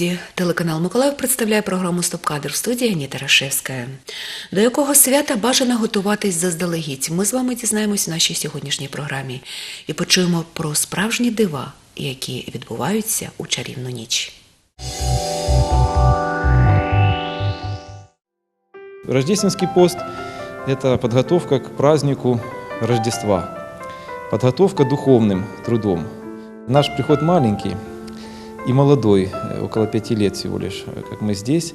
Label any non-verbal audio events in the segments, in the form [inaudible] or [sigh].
Друзі! Телеканал Миколаїв представляє програму Стоп-кадр в студії Аніта Рашевська. До якого свята бажано готуватись заздалегідь. Ми з вами дізнаємось в нашій сьогоднішній програмі і почуємо про справжні дива, які відбуваються у чарівну ніч. Рождественский пост – это подготовка к празднику Рождества, подготовка духовным трудом. Наш приход маленький и молодой, э, около пяти лет всего лишь, э, как мы здесь.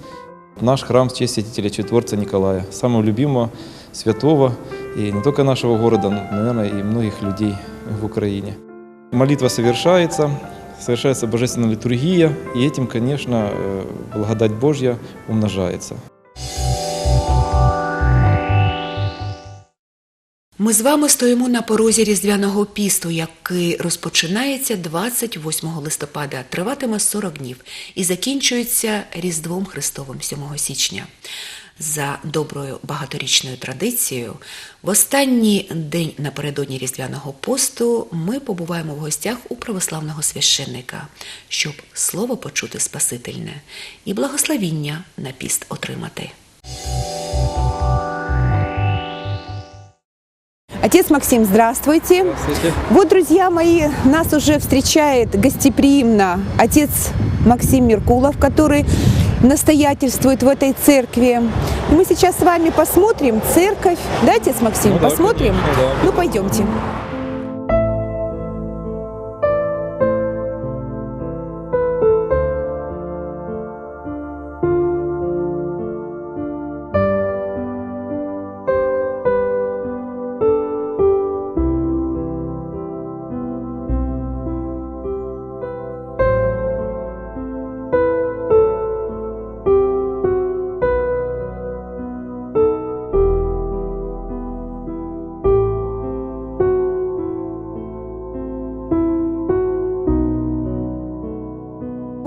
Наш храм в честь святителя Четверца Николая, самого любимого, святого, и не только нашего города, но, наверное, и многих людей в Украине. Молитва совершается, совершается божественная литургия, и этим, конечно, э, благодать Божья умножается. Ми з вами стоїмо на порозі Різдвяного пісту, який розпочинається 28 листопада, триватиме 40 днів і закінчується Різдвом Христовим 7 січня. За доброю багаторічною традицією, в останній день напередодні Різдвяного посту ми побуваємо в гостях у православного священника, щоб слово почути Спасительне і благословіння на піст отримати. Отец Максим, здравствуйте. Вот, друзья мои, нас уже встречает гостеприимно отец Максим Меркулов, который настоятельствует в этой церкви. И мы сейчас с вами посмотрим церковь. Да, отец Максим, Ну да, посмотрим? конечно, да. Ну, пойдемте.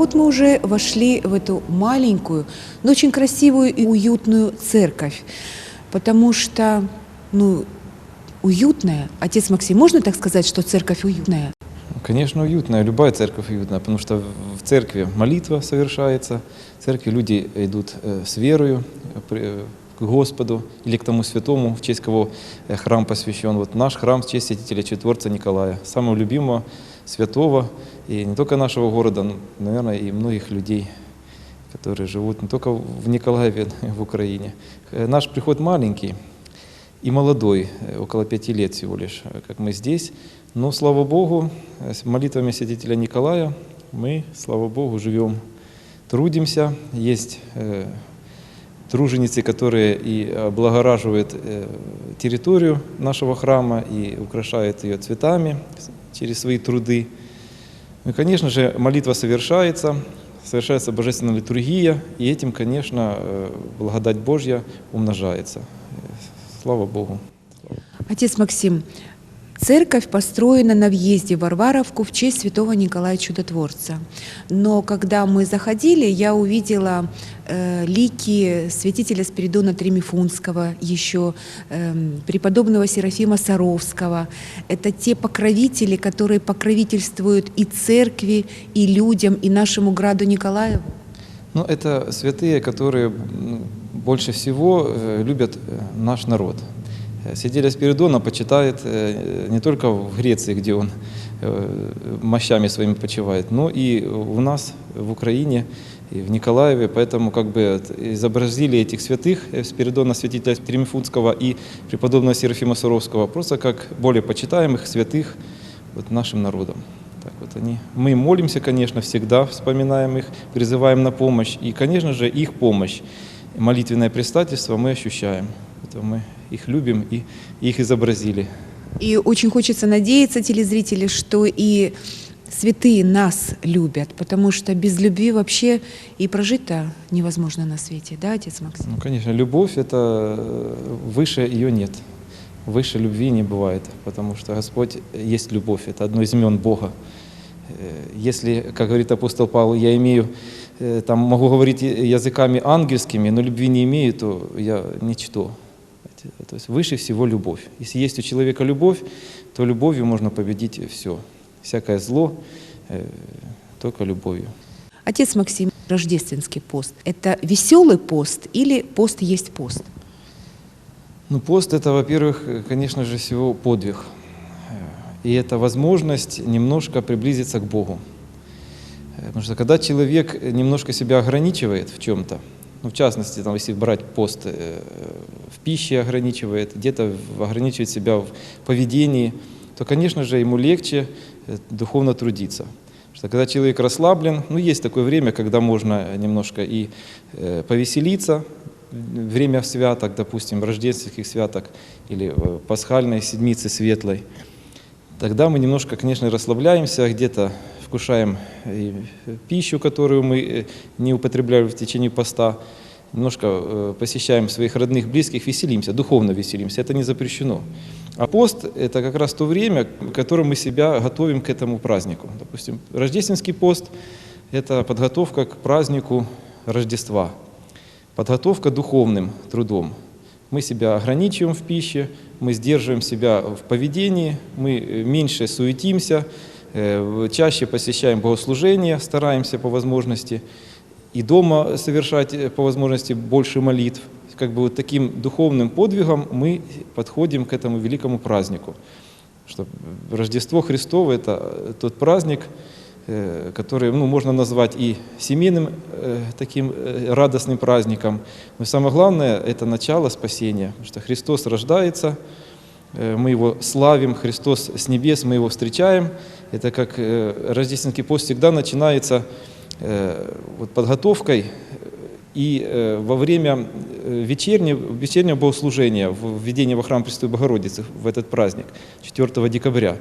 Вот мы уже вошли в эту маленькую, но очень красивую и уютную церковь, потому что, ну, уютная. Отец Максим, можно так сказать, что церковь уютная? Конечно, уютная. Любая церковь уютная, потому что в церкви молитва совершается, в церкви люди идут э, с верою э, э, к Господу или к тому святому, в честь кого храм посвящен. Вот наш храм в честь святителя Четверца Николая, самого любимого святого, и не только нашего города, но, наверное, и многих людей, которые живут не только в Николаеве, но и в Украине. Э, Наш приход маленький, и молодой, э, около пяти лет всего лишь, э, как мы здесь. Но, слава Богу, молитвами святителя Николая мы, слава Богу, живем, трудимся. Есть труженицы, которые и облагораживают территорию нашего храма и украшают ее цветами через свои труды. Ну конечно же, молитва совершается, совершается божественная литургия, и этим, конечно, э, благодать Божья умножается. Слава Богу. Отец Максим, церковь построена на въезде в Варваровку в честь святого Николая Чудотворца. Но когда мы заходили, я увидела э, лики святителя Спиридона Тремифунского, еще эм, преподобного Серафима Саровского. Это те покровители, которые покровительствуют и церкви, и людям, и нашему граду Николаеву. Ну, это святые, которые м, больше всего э, любят э, наш народ. Э, Святителя Спиридона почитает э, не только в Греции, где он э, мощами своими почивает, но и у нас в Украине, и в Николаеве. Поэтому как бы изобразили этих святых, Спиридона, святителя Тремифунского и преподобного Серафима Саровского, просто как более почитаемых святых вот, нашим народом. Так вот они. Мы молимся, конечно, всегда вспоминаем их, призываем на помощь. И, конечно же, их помощь, молитвенное предстательство мы ощущаем. Это мы их любим и их изобразили. И очень хочется надеяться, телезрители, что и святые нас любят, потому что без любви вообще и прожить-то невозможно на свете, да, отец Максим? Ну, конечно, любовь – это э, выше ее нет. Выше любви не бывает, потому что Господь есть любовь, это одно из имен Бога. Э, Если, как говорит апостол Павел, я имею, э, там могу говорить языками ангельскими, но любви не имею, то я ничто. То есть выше всего любовь. Если есть у человека любовь, то любовью можно победить все. Всякое зло э, только любовью. Отец Максим, рождественский пост – это веселый пост или пост есть пост? Ну, пост это, во-первых, конечно же, всего подвиг. И это возможность немножко приблизиться к Богу. Э, Потому что когда человек немножко себя ограничивает в чем-то, в частности, там, если брать пост э, в пище ограничивает, где-то ограничивает себя в поведении, то, конечно же, ему легче э, духовно трудиться. Что когда человек расслаблен, ну, есть такое время, когда можно немножко и э, повеселиться, время святок, допустим, рождественских святок или э, пасхальной седмицы светлой, тогда мы немножко, конечно, расслабляемся, где-то вкушаем пищу, которую мы э, не употребляли в течение поста, немножко э, посещаем своих родных, близких, веселимся, духовно веселимся, это не запрещено. А пост – это как раз то время, в котором мы себя готовим к этому празднику. Допустим, рождественский пост – это подготовка к празднику Рождества, подготовка духовным трудом. Мы себя ограничиваем в пище, мы сдерживаем себя в поведении, мы э, меньше суетимся, чаще посещаем богослужения, стараемся по возможности, и дома совершать э, по возможности больше молитв. Как бы вот таким духовным подвигом мы подходим к этому великому празднику. Что Рождество Христово – это э, тот праздник, э, который ну, можно назвать и семейным э, таким э, радостным праздником. Но самое главное – это начало спасения, что Христос рождается, э, мы Его славим, Христос с небес, мы Его встречаем. Это как э, рождественский пост всегда начинается э, вот подготовкой и э, во время э, вечернего, вечернего богослужения, введения во храм Пресвятой Богородицы в этот праздник, 4 декабря,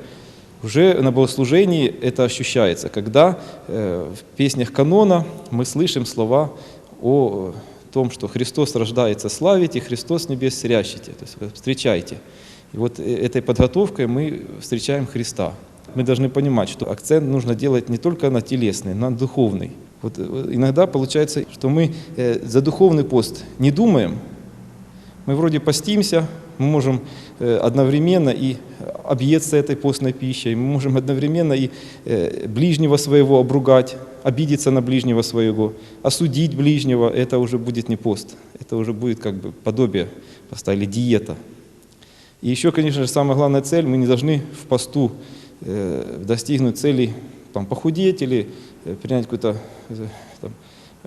уже на богослужении это ощущается, когда э, в песнях канона мы слышим слова о том, что Христос рождается, славите, Христос небес срящите, то есть встречайте. И вот э, этой подготовкой мы встречаем Христа. Мы должны понимать, что акцент нужно делать не только на телесный, на духовный. Вот э, иногда получается, что мы э, за духовный пост не думаем, мы вроде постимся, мы можем э, одновременно и объесться этой постной пищей, мы можем одновременно и ближнего своего обругать, обидеться на ближнего своего, осудить ближнего, это уже будет не пост, это уже будет как бы подобие поста или диета. И еще, конечно же, самая главная цель, мы не должны в посту достигнуть целей там, похудеть или э, принять какую-то э,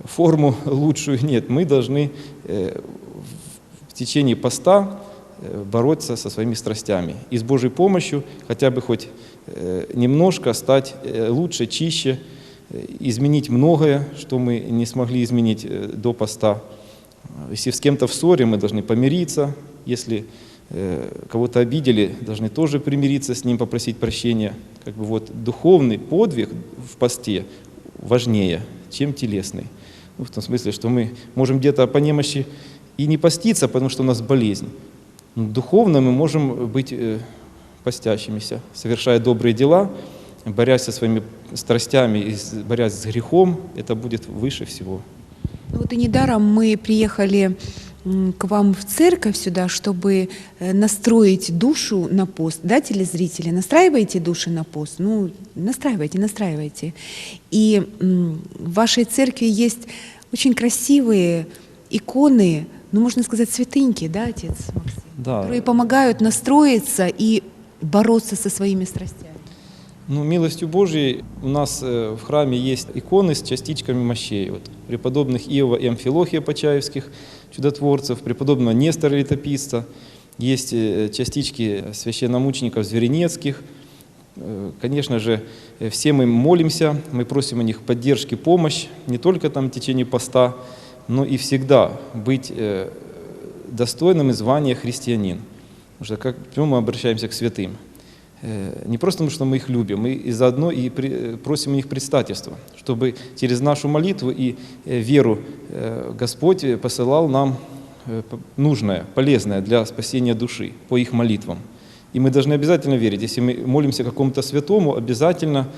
форму лучшую. [laughs] Нет, мы должны э, в течение поста э, бороться со своими страстями. И с Божьей помощью хотя бы хоть э, немножко стать э, лучше, чище, э, изменить многое, что мы не смогли изменить э, до поста. Если с кем-то в ссоре, мы должны помириться. Если э, кого-то обидели, должны тоже примириться с ним, попросить прощения. Как бы вот духовный подвиг в посте важнее, чем телесный. Ну, в том смысле, что мы можем где-то по немощи и не поститься, потому что у нас болезнь. Но духовно мы можем быть э, постящимися, совершая добрые дела, борясь со своими страстями и борясь с грехом, это будет выше всего. Ну Вот и недаром мы приехали к вам в церковь сюда, чтобы э, настроить душу на пост. Да, телезрители, настраиваете души на пост? Ну, настраивайте, настраивайте. И в вашей церкви есть очень красивые иконы, ну, можно сказать, святыньки, да, отец Максим? Да. Которые помогают настроиться и бороться со своими страстями. Ну, милостью Божьей у нас э, в храме есть иконы с частичками мощей. Вот, преподобных Иова и Амфилохия Почаевских чудотворцев, преподобного Нестора Летописца. Есть э, частички священномучеников Зверенецких. Э, Конечно же, э, все мы молимся, мы просим у них поддержки, помощь, не только там в течение поста, но и всегда быть достойным звания христианин. Потому что как почему мы обращаемся к святым? Э, Не просто потому, что мы их любим, мы и заодно и э, просим у них предстательства, чтобы через нашу молитву и э, веру Господь посылал нам нужное, полезное для спасения души по их молитвам. И мы должны обязательно верить, если мы молимся какому-то святому, обязательно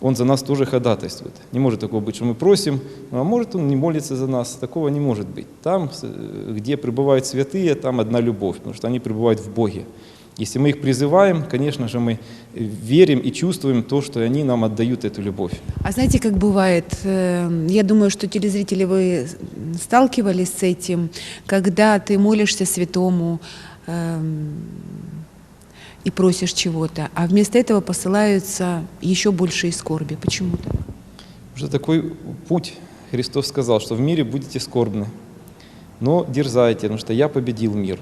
он за нас тоже ходатайствует. Не может такого быть, что мы просим, ну, а может он не молится за нас. Такого не может быть. Там, где пребывают святые, там одна любовь, потому что они пребывают в Боге. Если мы их призываем, конечно же, мы верим и чувствуем то, что они нам отдают эту любовь. А знаете, как бывает, э, я думаю, что телезрители вы сталкивались с этим, когда ты молишься святому эм, и просишь чего-то, а вместо этого посылаются еще большие скорби. Почему-то. Что такой путь Христос сказал, что в мире будете скорбны, но дерзайте, потому что я победил мир.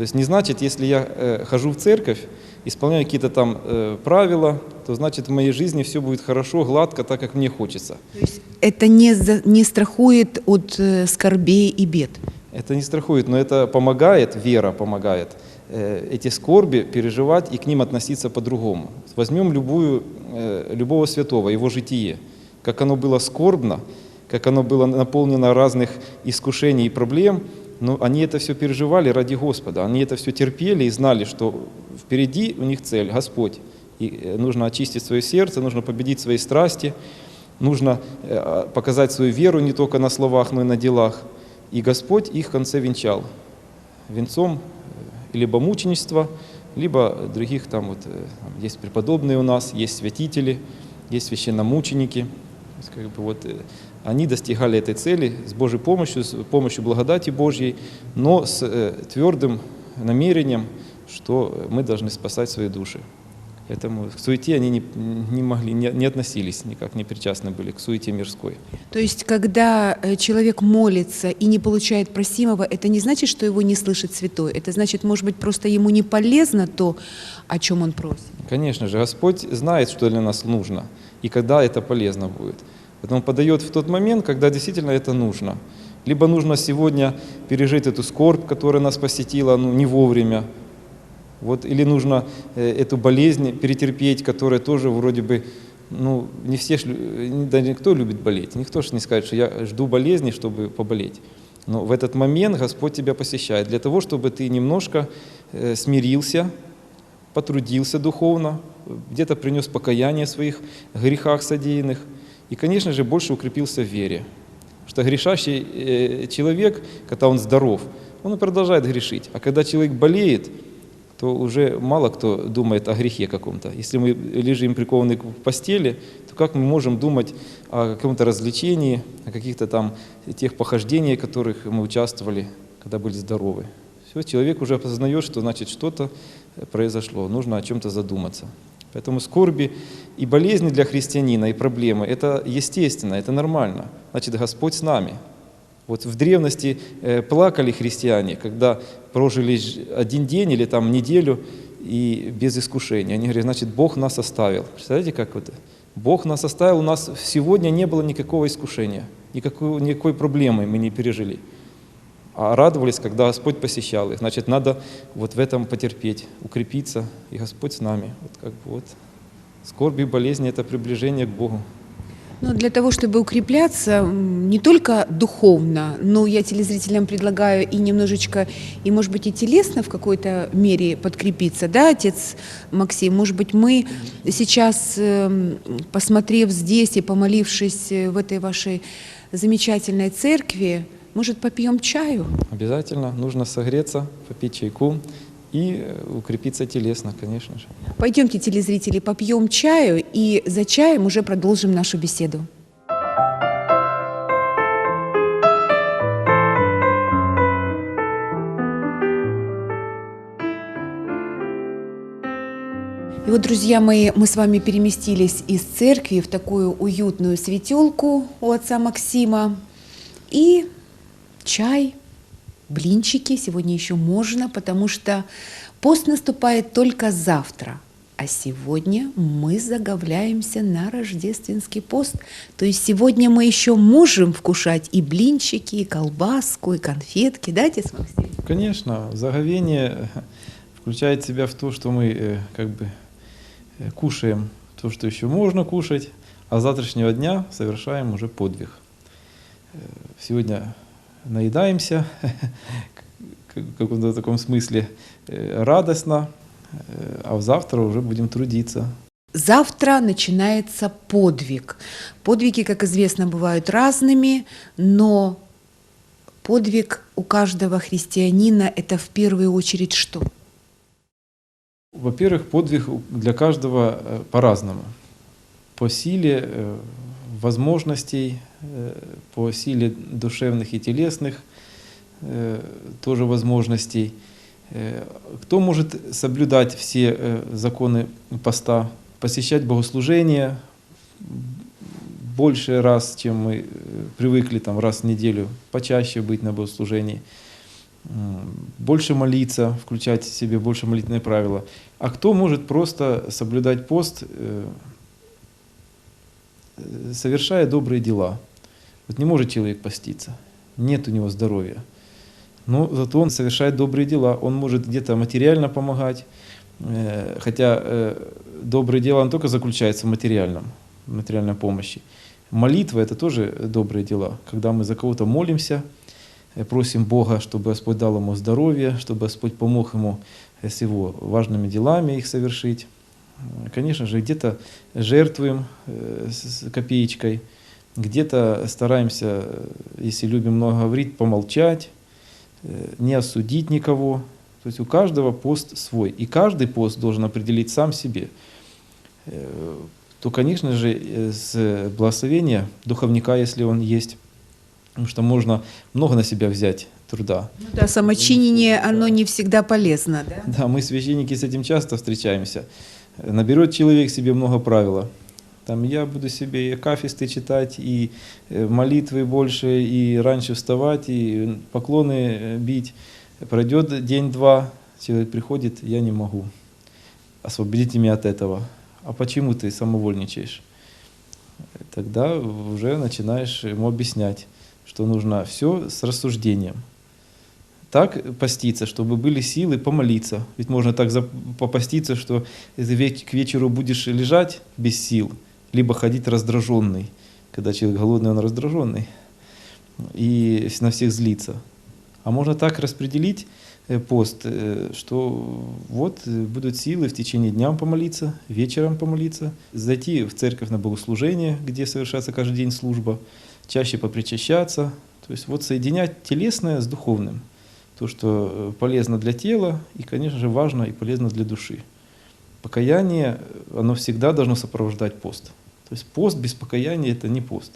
То есть не значит, если я э, хожу в церковь, исполняю какие-то там э, правила, то значит в моей жизни все будет хорошо, гладко, так как мне хочется. То есть это не, за- не страхует от э, скорбей и бед. Это не страхует, но это помогает, вера помогает э, эти скорби переживать и к ним относиться по-другому. Возьмем любую, э, любого святого, его житие, как оно было скорбно, как оно было наполнено разных искушений и проблем, но они это все переживали ради Господа, они это все терпели и знали, что впереди у них цель, Господь. И э, нужно очистить свое сердце, нужно победить свои страсти, нужно э, показать свою веру не только на словах, но и на делах. И Господь их в конце венчал венцом э, либо мученичества, либо других там вот есть преподобные у нас, есть святители, есть священномученики. Как бы вот они достигали этой цели с Божьей помощью, с помощью благодати Божьей, но с э, твердым намерением, что мы должны спасать свои души. Поэтому к суете они не, не могли, не, не относились, никак не причастны были к суете мирской. То есть, когда э, человек молится и не получает просимого, это не значит, что его не слышит святой. Это значит, может быть, просто ему не полезно то, о чем он просит. Конечно же, Господь знает, что для нас нужно и когда это полезно будет. Поэтому подает в тот момент, когда действительно это нужно. Либо нужно сегодня пережить эту скорбь, которая нас посетила ну, не вовремя. Вот, или нужно э, эту болезнь перетерпеть, которая тоже вроде бы, ну, не все, не- да никто любит болеть. Никто же не скажет, что я жду болезни, чтобы поболеть. Но в этот момент Господь тебя посещает для того, чтобы ты немножко э, смирился, потрудился духовно, где-то принес покаяние в своих грехах содеянных и, конечно же, больше укрепился в вере. Что грешащий э, человек, когда он здоров, он продолжает грешить. А когда человек болеет, то уже мало кто думает о грехе каком-то. Если мы лежим прикованные к постели, то как мы можем думать о каком-то развлечении, о каких-то там тех похождениях, которых мы участвовали, когда были здоровы? Все, человек уже осознает, что значит что-то э, произошло, нужно о чем-то задуматься. Поэтому скорби и болезни для христианина, и проблемы – это естественно, это нормально. Значит, Господь с нами. Вот в древности э, плакали христиане, когда прожили один день или там неделю и без искушения. Они говорят, значит, Бог нас оставил. Представляете, как это? Бог нас оставил, у нас сегодня не было никакого искушения, никакой, никакой проблемы мы не пережили. А радовались, когда Господь посещал их. Значит, надо вот в этом потерпеть, укрепиться, и Господь с нами. Вот как бы вот. Скорби и болезни – это приближение к Богу. Ну, для того, чтобы укрепляться не только духовно, но я телезрителям предлагаю и немножечко, и, может быть, и телесно в какой-то мере подкрепиться, да, отец Максим? Может быть, мы сейчас, эм, посмотрев здесь и помолившись э, в этой вашей замечательной церкви, может, попьем чаю? Обязательно нужно согреться, попить чайку и э, укрепиться телесно, конечно же. Пойдемте, телезрители, попьем чаю и за чаем уже продолжим нашу беседу. И вот, друзья мои, мы с вами переместились из церкви в такую уютную светелку у отца Максима. И чай, блинчики сегодня еще можно, потому что пост наступает только завтра. А сегодня мы заговляемся на рождественский пост. То есть сегодня мы еще можем вкушать и блинчики, и колбаску, и конфетки, да, отец Максим? Конечно, заговение включает себя в то, что мы э, как бы э, кушаем то, что еще можно кушать, а с завтрашнего дня совершаем уже подвиг. Э, Сегодня наедаемся, [laughs] в каком-то таком смысле э, радостно, э, а завтра уже будем трудиться. Завтра начинается подвиг. Подвиги, как известно, бывают разными, но подвиг у каждого христианина это в первую очередь что? Во-первых, подвиг для каждого э, по-разному. По силе возможностей, по силе душевных и телесных э, тоже возможностей. Э, Кто может соблюдать все э, законы поста, посещать богослужения больше раз, чем мы э, привыкли, там раз в неделю, почаще быть на богослужении, больше молиться, включать в себе больше молитвенные правила. А кто может просто соблюдать пост, э, э, совершая добрые дела? Вот не может человек поститься, нет у него здоровья. Но зато он совершает добрые дела, он может где-то материально помогать, э, хотя э, добрые дела не только заключаются в материальном, в материальной помощи. Молитва – это тоже добрые дела, когда мы за кого-то молимся, э, просим Бога, чтобы Господь дал ему здоровье, чтобы Господь помог ему с его важными делами их совершить. Конечно же, где-то жертвуем копеечкой, где-то стараемся, э, если любим много говорить, помолчать, э, не осудить никого. То есть у каждого пост свой. И каждый пост должен определить сам себе. Э, То, конечно же, с благословения духовника, если он есть, потому что можно много на себя взять труда. Ну да, самочинение, оно не всегда полезно, да? Да, мы, священники, с этим часто встречаемся. Наберет человек себе много правила. Там я буду себе и акафисты читать, и э, молитвы больше, и раньше вставать, и поклоны э, бить. Пройдет день-два, человек приходит, я не могу. Освободите меня от этого. А почему ты самовольничаешь? Тогда уже начинаешь ему объяснять, что нужно все с рассуждением так поститься, чтобы были силы помолиться. Ведь можно так попаститься, что к вечеру будешь лежать без сил, либо ходить раздраженный. Когда человек голодный, он раздраженный. И на всех злиться. А можно так распределить э, пост, э, что вот э, будут силы в течение дня помолиться, вечером помолиться, зайти в церковь на богослужение, где совершается каждый день служба, чаще попричащаться. То есть вот соединять телесное с духовным то, что полезно для тела и, конечно же, важно и полезно для души. Покаяние, оно всегда должно сопровождать пост. То есть пост без покаяния – это не пост.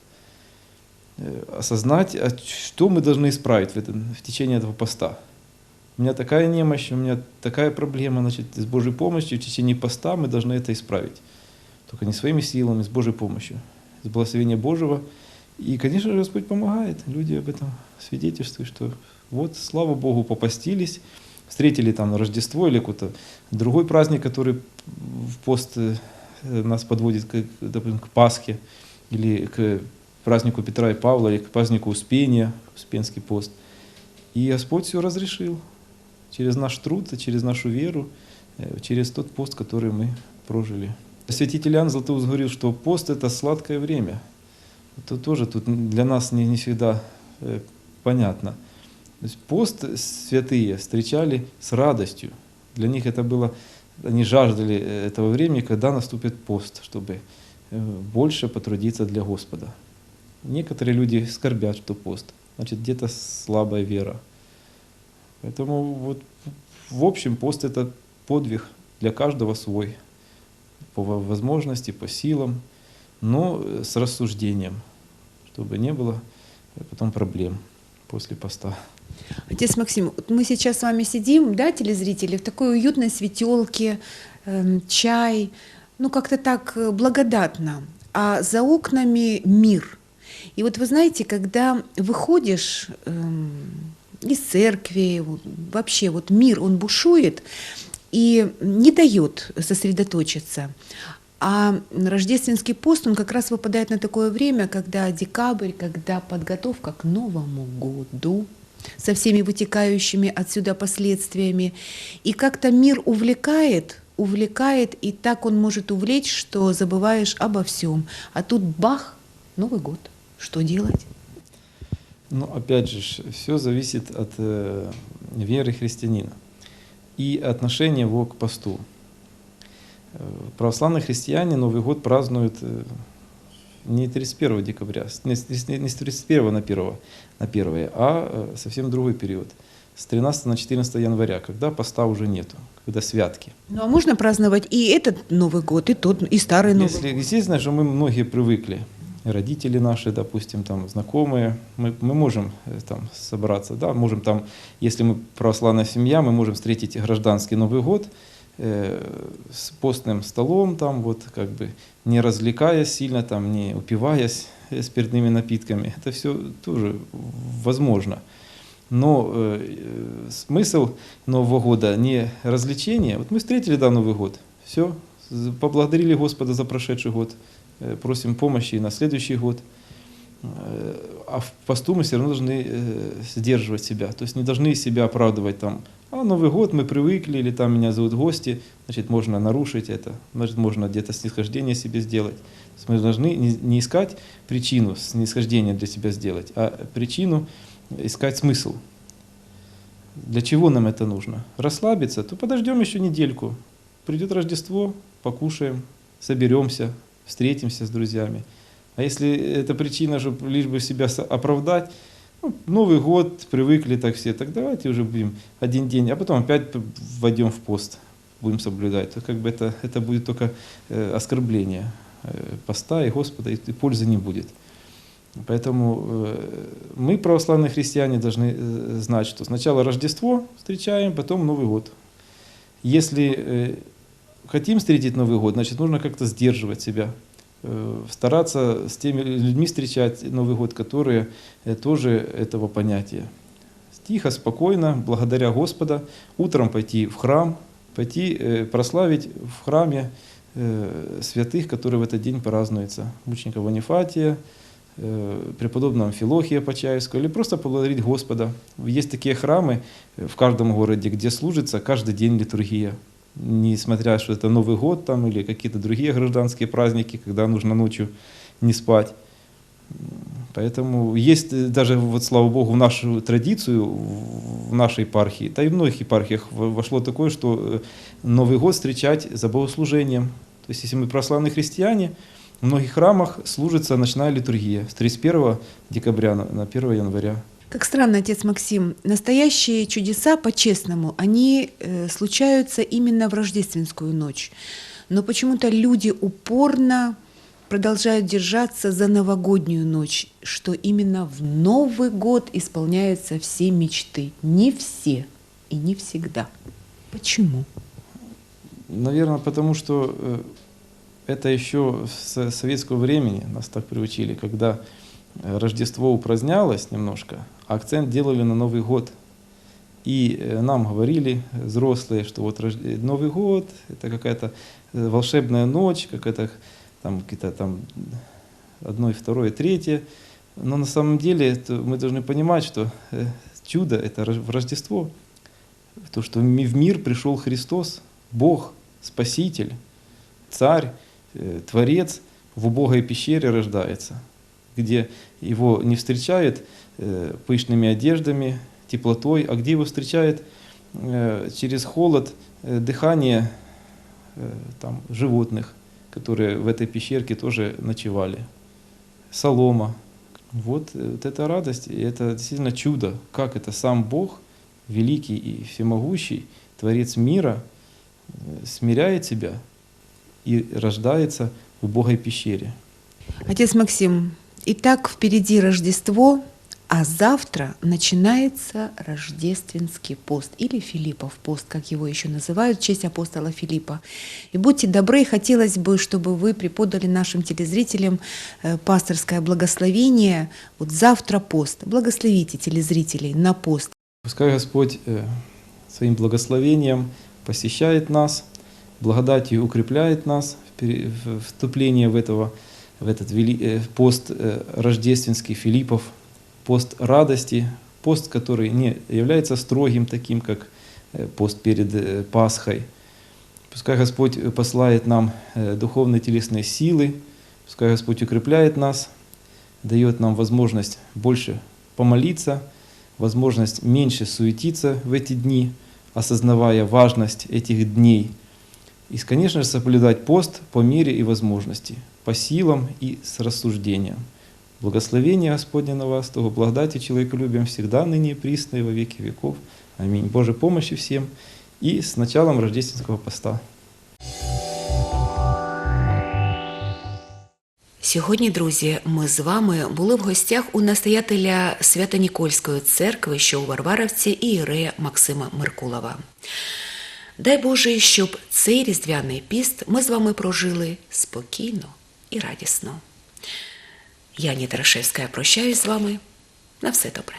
Э, Осознать, а что мы должны исправить в, этом, в течение этого поста. У меня такая немощь, у меня такая проблема, значит, с Божьей помощью в течение поста мы должны это исправить. Только не своими силами, с Божьей помощью, с благословения Божьего. И, конечно же, Господь помогает. Люди об этом свидетельствуют, что вот, слава Богу, попастились, встретили там Рождество или какой-то другой праздник, который в пост э, нас подводит к, допустим, к Пасхе или к празднику Петра и Павла, или к празднику Успения, Успенский пост. И Господь все разрешил через наш труд, через нашу веру, э, через тот пост, который мы прожили. Святитель Иоанн Златоуст говорил, что пост – это сладкое время. Это тоже тут для нас не, не всегда э, понятно. То есть пост святые встречали с радостью. Для них это было, они жаждали э, этого времени, когда наступит пост, чтобы э, больше потрудиться для Господа. Некоторые люди скорбят, что пост. Значит, где-то слабая вера. Поэтому вот в общем пост это подвиг для каждого свой. По во- возможности, по силам, но э, с рассуждением, чтобы не было потом проблем после поста. Отец Максим, вот мы сейчас с вами сидим, да, телезрители, в такой уютной светелке, эм, чай, ну как-то так э, благодатно, а за окнами мир. И вот вы знаете, когда выходишь эм, из церкви, вообще вот мир, он бушует и не дает сосредоточиться. А рождественский пост, он как раз выпадает на такое время, когда декабрь, когда подготовка к Новому году, со всеми вытекающими отсюда последствиями. И как-то мир увлекает, увлекает, и так он может увлечь, что забываешь обо всем. А тут бах, Новый год. Что делать? Но опять же, все зависит от э, веры христианина и отношения его к посту. Э, Православные христиане Новый год празднуют э, не 31 декабря, не с не с 31 на 1, на 1, а э, совсем другой период. с 13 на 14 января, когда поста уже нету, когда святки. Ну а можно праздновать и этот Новый год, и тот, и старый Новый Если, год? естественно, что мы многие привыкли, родители наши, допустим, там знакомые, мы, мы можем э, там собраться, да, можем там, если мы православная семья, мы можем встретить гражданский Новый год с постным столом, там вот как бы не развлекаясь сильно, там не упиваясь э, [laughs] спиртными напитками. Это все тоже возможно. Но э, э, смысл Нового года не развлечение. Вот мы встретили да, Новый год, все, поблагодарили Господа за прошедший год, э, просим помощи на следующий год. Э, А в посту мы все равно должны э, сдерживать себя. То есть не должны себя оправдывать там, а Новый год мы привыкли, или там меня зовут гости, значит, можно нарушить это, значит, можно где-то снисхождение себе сделать. Мы должны не, искать причину снисхождения для себя сделать, а причину искать смысл. Для чего нам это нужно? Расслабиться, то подождем еще недельку. Придет Рождество, покушаем, соберемся, встретимся с друзьями. А если это причина, чтобы лишь бы себя оправдать, ну, Новый год, привыкли так все, так давайте уже будем один день, а потом опять войдем в пост, будем соблюдать. То как бы это, это будет только э, оскорбление э, поста и Господа, и, пользы не будет. Поэтому э, мы, православные христиане, должны знать, что сначала Рождество встречаем, потом Новый год. Если хотим встретить Новый год, значит, нужно как-то сдерживать себя, стараться с теми людьми встречать Новый год, которые э, тоже этого понятия. Тихо, спокойно, благодаря Господа, утром пойти в храм, пойти э, прославить в храме э, святых, которые в этот день празднуются. Мученика Ванифатия, э, преподобного Филохия Почаевского, или просто поблагодарить Господа. Есть такие храмы э, в каждом городе, где служится каждый день литургия. Несмотря, что это Новый год там, или какие-то другие гражданские праздники, когда нужно ночью не спать. Поэтому есть э, даже, вот, слава Богу, в нашу традицию, в нашей епархии, да и в многих епархиях вошло такое, что э, Новый год встречать за богослужением. То есть, если мы православные христиане, в многих храмах служится ночная литургия с 31 декабря на 1 января. Как странно, отец Максим, настоящие чудеса, по-честному, они э, случаются именно в рождественскую ночь. Но почему-то люди упорно продолжают держаться за новогоднюю ночь, что именно в Новый год исполняются все мечты. Не все и не всегда. Почему? Наверное, потому что э, это еще с советского времени нас так приучили, когда э, Рождество упразднялось немножко, акцент делали на Новый год. И э, нам говорили э, взрослые, что вот Новый год это какая-то э, волшебная ночь, какая-то там какие-то там одно, второе, третье. Но на самом деле мы должны понимать, что чудо это в Рождество. То, что в ми- в мир пришел Христос, Бог, Спаситель, Царь, Творец в убогой пещере рождается, где его не встречают э, пышными одеждами, теплотой, а где его встречает э, через холод э, дыхание э, там, животных, которые в этой пещерке тоже ночевали. Солома. Вот, э, вот эта радость, и это действительно чудо, как это сам Бог, великий и всемогущий, Творец мира, э, смиряет себя и рождается в убогой пещере. Отец Максим, итак, впереди Рождество, а завтра начинается рождественский пост или Филиппов пост, как его еще называют, в честь апостола Филиппа. И будьте добры, хотелось бы, чтобы вы преподали нашим телезрителям э, пасторское благословение. Вот завтра пост. Благословите телезрителей на пост. Пускай Господь э, своим благословением посещает нас, благодатью укрепляет нас в вступление в, этого, в этот вели- э, пост э, рождественский Филиппов, пост радости, пост, который не является строгим таким, как э, пост перед Пасхой. Пускай Господь посылает нам духовные телесные силы, пускай Господь укрепляет нас, дает нам возможность больше помолиться, возможность меньше суетиться в эти дни, осознавая важность этих дней. И, конечно же, соблюдать пост по мере и возможности, по силам и с рассуждением. Благословение Господне на вас, того благодати человеколюбием всегда, ныне и присно и во веки веков. Аминь. Божьей помощи всем и с началом рождественского поста. Сьогодні, друзі, ми з вами були в гостях у настоятеля Свято-Нікольської церкви, що у Варваровці, і Ірея Максима Меркулова. Дай Боже, щоб цей різдвяний піст ми з вами прожили спокійно і радісно. Я, Ніта Рашевська, прощаюсь з вами. На все добре.